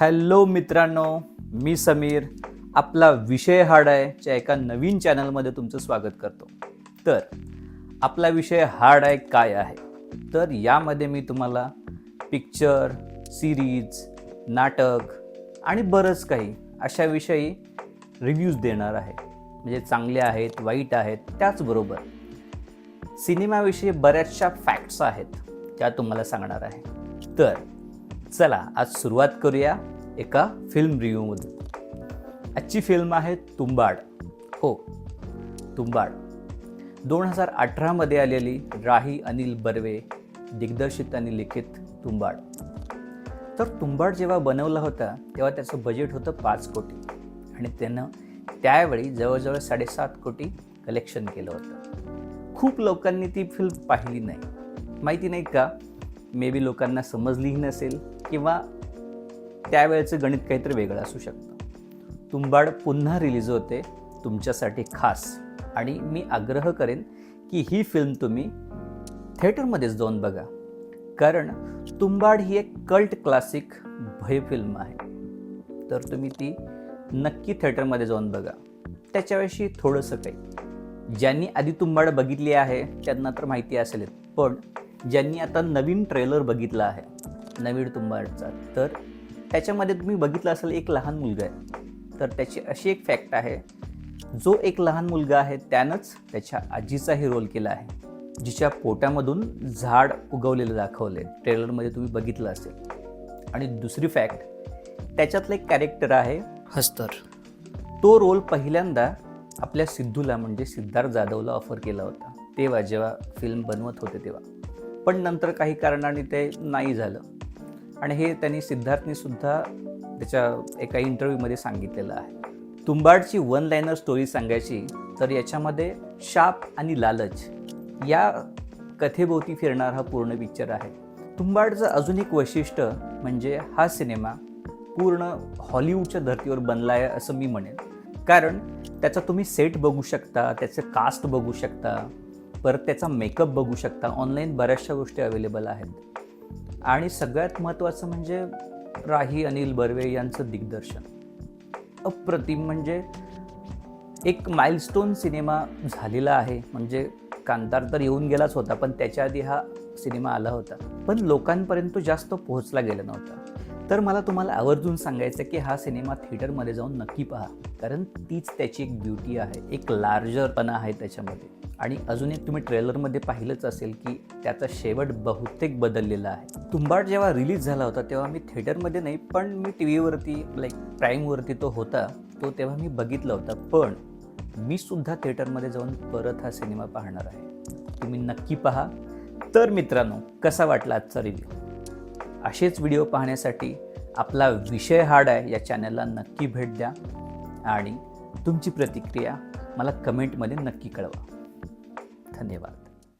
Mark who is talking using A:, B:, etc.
A: Hello मित्रांनो मी समीर. आपला विषय हार्ड आहे च्या एका नवीन चॅनलमध्ये तुमचं स्वागत करतो. तर आपला विषय हार्ड आहे काय आहे? तर यामध्ये मी तुम्हाला पिक्चर सिरीज नाटक आणि बरंच काही अशाविषयी रिव्ह्यूज देणार आहे. म्हणजे चांगले आहेत वाईट आहेत त्याचबरोबर सिनेमाविषयी बऱ्याचशा फॅक्ट्स आहेत त्या तुम्हाला सांगणार आहे. तर चला आज सुरुवात करूया एका फिल्म रिव्ह्यूमधून आजची फिल्म आहे तुंबाड. हो तुंबाड. दोन हजार अठरामध्ये आलेली राही अनिल बर्वे दिग्दर्शित आणि लिखित तुंबाड. तर तुंबाड जेव्हा बनवला होता तेव्हा त्याचं बजेट होतं पाच कोटी. आणि त्यानं त्यावेळी जवळजवळ साडेसात कोटी कलेक्शन केलं होतं. खूप लोकांनी ती फिल्म पाहिली नाही. माहिती नाही का? मे बी लोकांना समजलीही नसेल. किंवा त्यावेळेचं गणित काहीतरी वेगळं असू शकतं. तुंबाड पुन्हा रिलीज होते तुमच्यासाठी खास. आणि मी आग्रह करेन की ही फिल्म तुम्ही थिएटरमध्येच जाऊन बघा. कारण तुंबाड ही एक कल्ट क्लासिक भय फिल्म आहे. तर तुम्ही ती नक्की थिएटरमध्ये जाऊन बघा. त्याच्याविषयी थोडंसं काही. ज्यांनी आधी तुंबाड बघितली आहे त्यांना तर माहिती असेल पण ज्यांनी आता नवीन ट्रेलर बघितला आहे नवीन तुंबाडचा. तर त्याच्यामध्ये तुम्ही बघितलं असेल एक लहान मुलगा आहे. तर त्याची अशी एक फॅक्ट आहे. जो एक लहान मुलगा आहे त्यानंच त्याच्या आजीचाही रोल केला आहे. जिच्या पोटामधून झाड उगवलेलं दाखवले ट्रेलरमध्ये तुम्ही बघितलं असेल. आणि दुसरी फॅक्ट त्याच्यातलं एक कॅरेक्टर आहे.
B: हस्तर.
A: तो रोल पहिल्यांदा आपल्या सिद्धूला म्हणजे सिद्धार्थ जाधवला ऑफर केला होता. तेव्हा जेव्हा फिल्म बनवत होते तेव्हा. पण नंतर काही कारणाने ते नाही झालं. आणि हे त्यांनी सिद्धार्थनी सुद्धा त्याच्या एका इंटरव्ह्यूमध्ये सांगितलेलं आहे. तुंबाडची वन लाईनर स्टोरी सांगायची तर याच्यामध्ये शाप आणि लालच या कथेभोवती फिरणारा हा पूर्ण पिक्चर आहे. तुंबाडचं अजून एक वैशिष्ट्य म्हणजे हा सिनेमा पूर्ण हॉलिवूडच्या धर्तीवर बनला आहे असं मी म्हणेन. कारण त्याचा तुम्ही सेट बघू शकता त्याचं कास्ट बघू शकता परत त्याचा मेकअप बघू शकता ऑनलाईन बऱ्याचशा गोष्टी अवेलेबल आहेत. आणि सगळ्यात महत्त्वाचं म्हणजे राही अनिल बर्वे यांचं दिग्दर्शन. अप्रतिम म्हणजे एक माइलस्टोन सिनेमा झालेला आहे. म्हणजे कांतार तर येऊन गेलाच होता पण त्याच्या आधी हा सिनेमा आला होता. पण लोकांपर्यंत जास्त पोहोचला गेला नव्हता. तर मला तुम्हाला आवर्जून सांगायचं की हा सिनेमा थिएटरमध्ये जाऊन नक्की पहा. कारण तीच त्याची एक ब्युटी आहे एक लार्जरपणा आहे त्याच्यामध्ये. आणि अजून एक तुम्ही ट्रेलरमध्ये पाहिलंच असेल की त्याचा शेवट बहुतेक बदललेला आहे. तुंबाड जेव्हा रिलीज झाला होता तेव्हा मी थिएटरमध्ये नाही पण मी टी व्हीवरती लाईक प्राईमवरती तो होता तो तेव्हा मी बघितला होता. पण मी सुद्धा थिएटरमध्ये जाऊन परत हा सिनेमा पाहणार आहे. तुम्ही नक्की पहा. तर मित्रांनो कसा वाटला आजचा रिव्ह्यू असेच व्हिडिओ पाहण्यासाठी आपला विषय हार्ड आहे या चॅनलला नक्की भेट द्या. आणि तुमची प्रतिक्रिया मला कमेंटमध्ये नक्की कळवा. धन्यवाद.